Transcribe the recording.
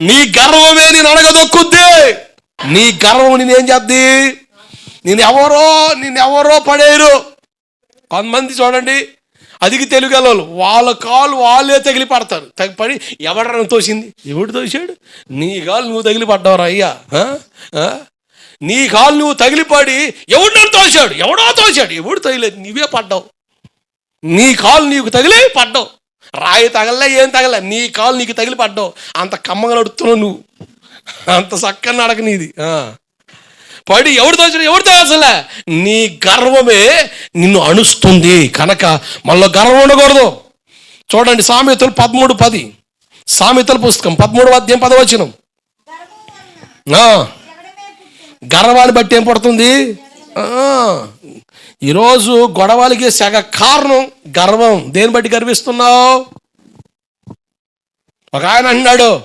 నీ గర్వమే నేను అడగదొక్కుద్ది నీ గర్వం నేనేం చేద్ది? నేను ఎవరో నేను ఎవరో పడేరు. కొంతమంది చూడండి అదికి తెలుగు వాళ్ళు వాళ్ళ కాలు వాళ్ళే తగిలి పడతారు తగిపడి ఎవడన్నా తోసింది? ఎవడు తోసాడు నీ కాలు నువ్వు తగిలి పడ్డావురా అయ్యా నీ కాలు నువ్వు తగిలిపడి ఎవడన్నా తోశాడు? ఎవడో తోశాడు? ఎవడు తగిలేదు? నీవే పడ్డావు. నీ కాలు నీకు తగిలే పడ్డావు. రాయి తగలలే ఏం తగలే నీ కాలు నీకు తగిలి పడ్డావు అంత కమ్మగా నడుతున్నావు నువ్వు. అంత చక్కని నడక నీది. పడి ఎవడు తోచిన ఎవడు తోసలే నీ గర్వమే నిన్ను అణుస్తుంది. కనుక మళ్ళీ గర్వం ఉండకూడదు. చూడండి సామెతలు పదమూడు పది. సామెతల పుస్తకం పదమూడు అధ్యాయం పదవచనం గర్వాన్ని బట్టి ఏం పడుతుంది? ఈరోజు గొడవలకి సగ కారణం గర్వం. దేని బట్టి గర్విస్తున్నావు? ఒక ఆయన అన్నాడు